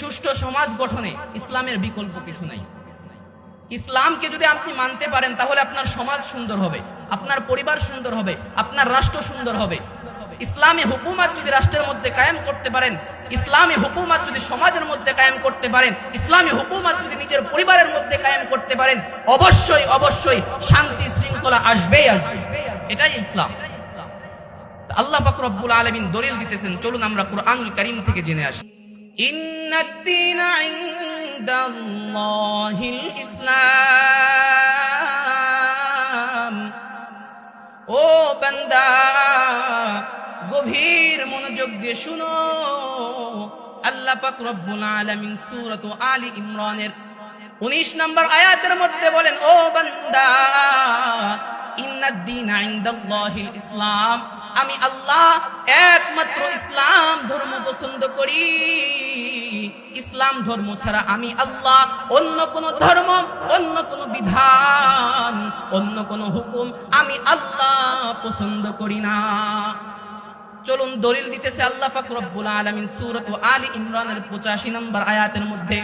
সুষ্ঠু সমাজ গঠনে ইসলামের বিকল্প কিছু নাই। ইসলামকে যদি আপনি মানতে পারেন, তাহলে আপনার সমাজ সুন্দর হবে, আপনার পরিবার সুন্দর হবে, আপনার রাষ্ট্র সুন্দর হবে। ইসলামী হুকুমাত যদি রাষ্ট্রের মধ্যে কায়েম করতে পারেন, ইসলামী হুকুমাত যদি সমাজের মধ্যে কায়েম করতে পারেন, ইসলামী হুকুমাত যদি নিজের পরিবারের মধ্যে কায়েম করতে পারেন, অবশ্যই অবশ্যই শান্তি, শৃঙ্খলা আসবেই আসবে। এটাই ইসলাম। আল্লাহ পাক রব্বুল আলামিন দলিল দিতেছেন, চলুন আমরা কুরআনুল কারীম থেকে জেনে আসি। ইন্নাদ-দীন ইনদাল্লাহিল ইসলাম। ও বান্দা, গভীর মনোযোগ দিয়ে শুনো। আল্লাহ পাক রব্বুল আলামিন সূরাত আলী ইমরানের 19 নম্বর আয়াতের মধ্যে বলেন, ও বান্দা, ইন্নাদ-দীন ইনদাল্লাহিল ইসলাম, আমি আল্লাহ একমাত্র ইসলাম ধর্ম পছন্দ করি ইসলাম ধর্ম ছাড়া আমি আল্লাহ অন্য কোন ধর্ম অন্য কোন বিধান অন্য কোন হুকুম আমি আল্লাহ পছন্দ করি না চলুন দলিল দিতেছে আল্লাহ পাক রব্বুল আলামিন সূরাত আলী ইমরানের 85 নম্বর আয়াতের মধ্যে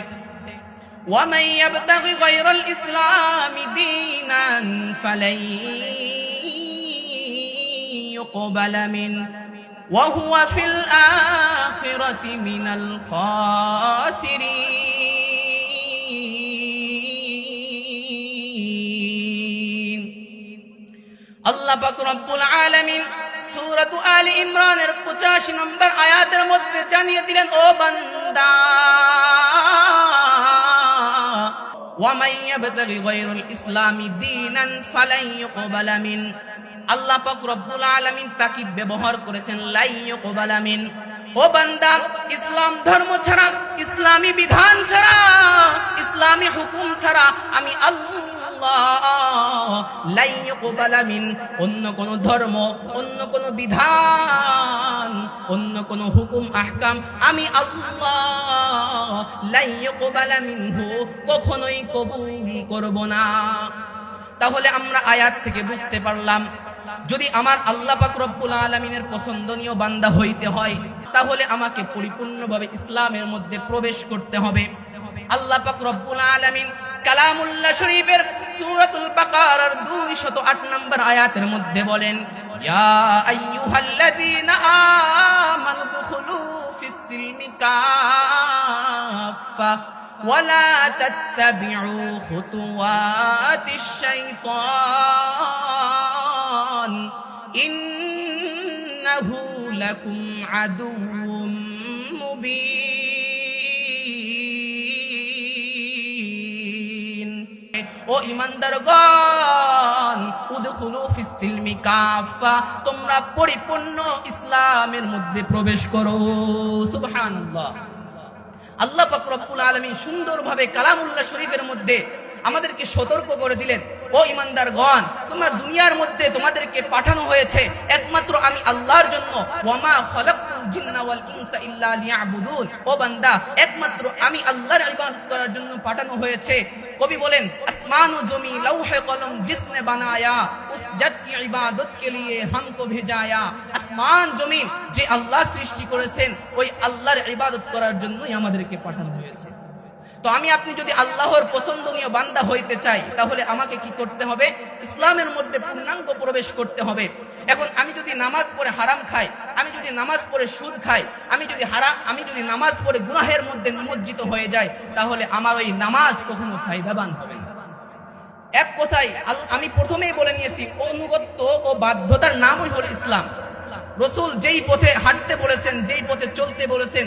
ومن يبتغ غير الإسلام دينا فلن يقبل منه وهو في الآخرة من الخاسرين আল্লাহ পাক রব্বুল আলামিন সূরাত আলী ইমরানের 85 নম্বর আয়াতের মধ্যে জানিয়ে দিলেন ও বান্দা ومن يبتغي غير الاسلام دينا فلن يقبل منه আল্লাহ পাক রব্বুল আলামিন তাকিদ ব্যবহার করেছেন, লাই ইউকবাল মিন ও বান্দা, ইসলাম ধর্ম ছাড়া, ইসলামী বিধান ছাড়া, ইসলামী হুকুম ছাড়া আমি আল্লাহ মিন অন্য কোন ধর্ম, অন্য কোন বিধান, অন্য কোন হুকুম, আহকাম আমি আল্লাহ মিনহু কখনোই কবুল করব না। তাহলে আমরা আয়াত থেকে বুঝতে পারলাম যদি আমার আল্লাহ পাক রব্বুল আলমিনের পছন্দনীয় বান্দা হইতে হয়, তাহলে আমাকে পরিপূর্ণভাবে ইসলামের মধ্যে প্রবেশ করতে হবে। আল্লাহ পাক রব্বুল আলমিন কালামুল্লাহ শরীফের সুরাতুল বাকারার 208 নম্বর আয়াতের মধ্যে বলেন, ইয়া আইয়ুহাল্লাযীনা আমানু দুখুলু ফিস সিলমি কাফা ওয়ালা তাত্তাবিউ খুতুওয়াতিশ শাইতান তোমরা পরিপূর্ণ ইসলামের মধ্যে প্রবেশ করো। সুবহানাল্লাহ। আল্লাহ পাক রব্বুল আলামিন সুন্দরভাবে কালামুল্লাহ শরীফের মধ্যে আমাদেরকে সতর্ক করে দিলেন। ও ইমানদার তোমরা দুনিয়ার মধ্যে তোমাদেরকে পাঠানো হয়েছে। একমাত্র আমি আল্লাহর জন্য। ওয়ামা কবি বলেন, আসমান ও জমি কলম বানায়া ইবাদত কে লিয়ে আসমান যে আল্লাহ সৃষ্টি করেছেন, ওই আল্লাহর ইবাদত করার জন্যই আমাদেরকে পাঠানো হয়েছে। তো আমি আপনি যদি আল্লাহর পছন্দনীয় বান্দা হইতে চাই, তাহলে আমাকে কি করতে হবে? ইসলামের মধ্যে পূর্ণাঙ্গ প্রবেশ করতে হবে। এখন আমি যদি নামাজ পড়ে হারাম খাই, আমি যদি নামাজ পড়ে সুদ খাই, আমি যদি হারা, আমি যদি নামাজ পড়ে গুনাহের মধ্যে নিমজ্জিত হয়ে যাই, তাহলে আমার ওই নামাজ কখনো ফায়দাবান হবে না। এক কথায় আমি প্রথমেই বলে নিয়েছি, অনুগত্য ও বাধ্যতার নামই হলো ইসলাম। রসুল যেই পথে হাঁটতে বলেছেন, যেই পথে চলতে বলেছেন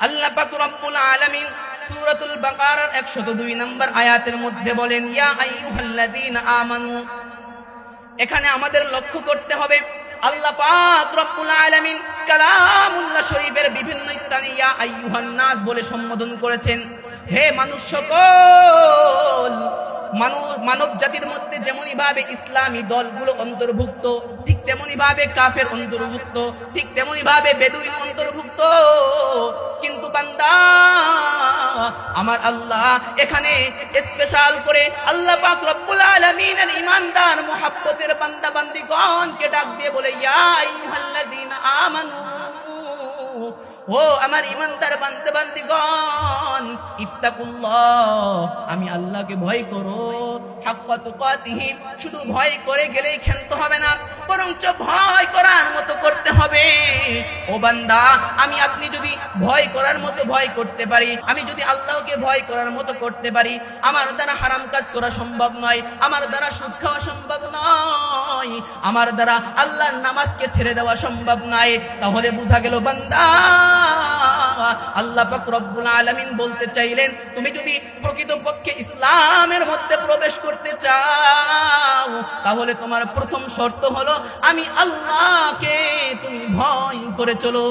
আল্লাহ পাক রব্বুল আলামিন সূরাতুল বাকারার 102 নম্বর আয়াতের মধ্যে বলেন আইয়ুহাল্লাযীনা আমানু। এখানে আমাদের লক্ষ্য করতে হবে, আল্লাহ পাক রব্বুল শরীফের বিভিন্ন স্থানে ইয়া বলে সম্বোধন করেছেন। হে মানুষ মানব জাতির মধ্যে যেমনই ভাবে ইসলামী দলগুলো অন্তর্ভুক্ত, ঠিক তেমনি ভাবে কাফের অন্তর্ভুক্ত, ঠিক তেমনি ভাবে বেদুইন অন্তর্ভুক্ত। কিন্তু বান্দা, আমার আল্লাহ এখানে স্পেশাল করে আল্লাহ পাক রব্বুল ইমানদার, মুহাব্বতের বান্দা বান্দিগণকে ডাক দিয়ে বলে, ইয়া আইয়ুহাল্লাযীনা আমানু। ও আমার ইমানদার বান্দা বান্দিগণ ইত্তাকুল্লাহ, আমি আল্লাহকে ভয় করো। হাক্কা শুধু ভয় করে গেলেই ক্ষান্ত হবে না, বরঞ্চ ভয় করার মতো করতে হবে। ও বান্দা, আমি আপনি যদি ভয় করার মতো ভয় করতে পারি, আমি যদি আল্লাহকে ভয় করার মতো করতে পারি, আমার দ্বারা হারাম কাজ করা সম্ভব নয়, আমার দ্বারা সুদ খাওয়া সম্ভব নয়, আমার দ্বারা আল্লাহর নামাজকে ছেড়ে দেওয়া সম্ভব নয়, তাহলে বোঝা গেল বান্দা আল্লাহ পাক রব্বুল আলামিন বলতে চাইলেন তুমি যদি প্রকৃতপক্ষে ইসলামের মধ্যে প্রবেশ করতে চাও তাহলে তোমার প্রথম শর্ত হলো, আমি আল্লাহকে তুমি ভয় করে চলো।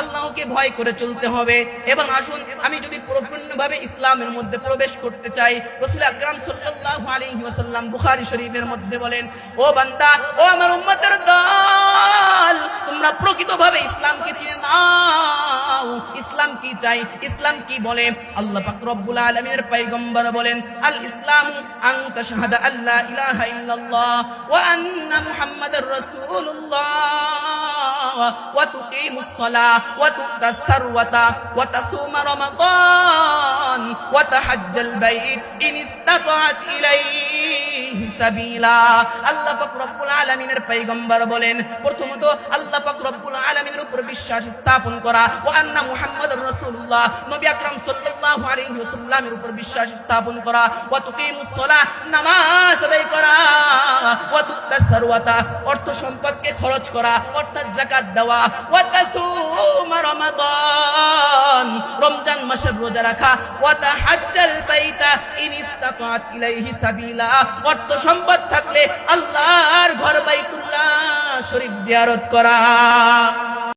আল্লাহকে ভয় করে চলতে হবে। এবং আসুন, আমি যদি পরিপূর্ণভাবে ইসলামের মধ্যে প্রবেশ করতে চাই, রসুল আকরাম সাল্লাল্লাহু আলাইহি ওয়াসাল্লাম বুখারী শরীফের মধ্যে বলেন, ও বান্দা, ও আমার উম্মতের দল, তোমরা প্রকৃতভাবে ইসলামকে চিনে নাও। ইসলাম কি চাই? ইসলাম কি বলে? আল্লাহ পাক রব্বুল আলামিনের পয়গম্বর বলেন আল ইসলাম আন তাশহাদা আল্লা ইলাহা ইল্লাল্লাহ। ওয়া আন্না মুহাম্মাদার রাসূলুল্লাহ ওয়া তুকিমুস সালাহ ওয়া তু'তাস সারওয়াতা ওয়া তাসুমা রমাদান ওয়া তাহাজ্জাল বাইত ইন ইসতাতা'ত ইলাইহি সাবিলা। আল্লাহ পাক রব্বুল আলামিনের পয়গম্বর বলেন, প্রথমত আল্লাহ পাক রব্বুল আলামিনের উপর বিশ্বাস স্থাপন করা ও আন্না মুহাম্মাদুর রাসূলুল্লাহ, নবী আকরাম সাল্লাল্লাহু আলাইহি ওয়াসাল্লামের উপর বিশ্বাস স্থাপন করা। ওয়া তুকিমুস সালাহ, নামাজ আদায় করা। ওয়া তুতাস সারওয়াতা, অর্থ সম্পদকে খরচ করা, অর্থাৎ যাকাত দেওয়া। ওয়া তাসুম মাসের রোজা রাখা। ওয়া তাহাজ্জাল বাইতা ইন ইসতাতাত ইলাইহি সাবিলা। অর্থ সম্পদ থাকলে আল্লাহর ঘর বাইতুল্লাহ শরীফ জিয়ারত করা।